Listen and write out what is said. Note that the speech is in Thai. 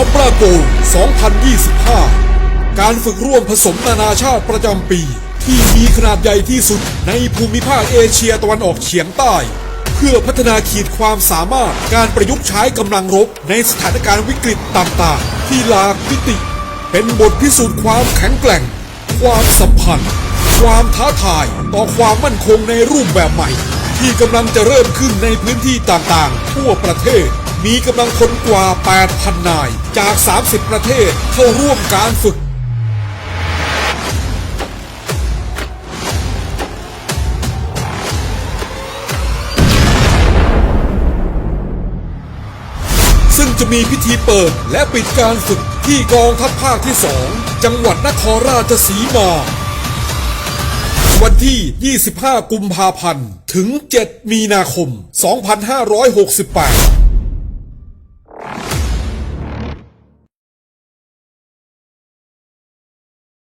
คอมราโก2025 การฝึกร่วมผสมนานาชาติประจำปี ที่มีขนาดใหญ่ที่สุดในภูมิภาคเอเชียตะวันออกเฉียงใต้ เพื่อพัฒนาขีดความสามารถการประยุกต์ใช้กำลังรบในสถานการณ์วิกฤตต่างๆ ที่หลากมิติ เป็นบทพิสูจน์ความแข็งแกร่ง ความสัมพันธ์ ความท้าทายต่อความมั่นคงในรูปแบบใหม่ ที่กำลังจะเริ่มขึ้นในพื้นที่ต่างๆ ทั่วประเทศ มีกำลังคนกว่า 8,000 นาย จาก 30 ประเทศเข้าร่วมการฝึก ซึ่งจะมีพิธีเปิดและปิดการฝึกที่กองทัพภาคที่ 2 จังหวัดนครราชสีมา วันที่ 25 กุมภาพันธ์ ถึง 7 มีนาคม 2568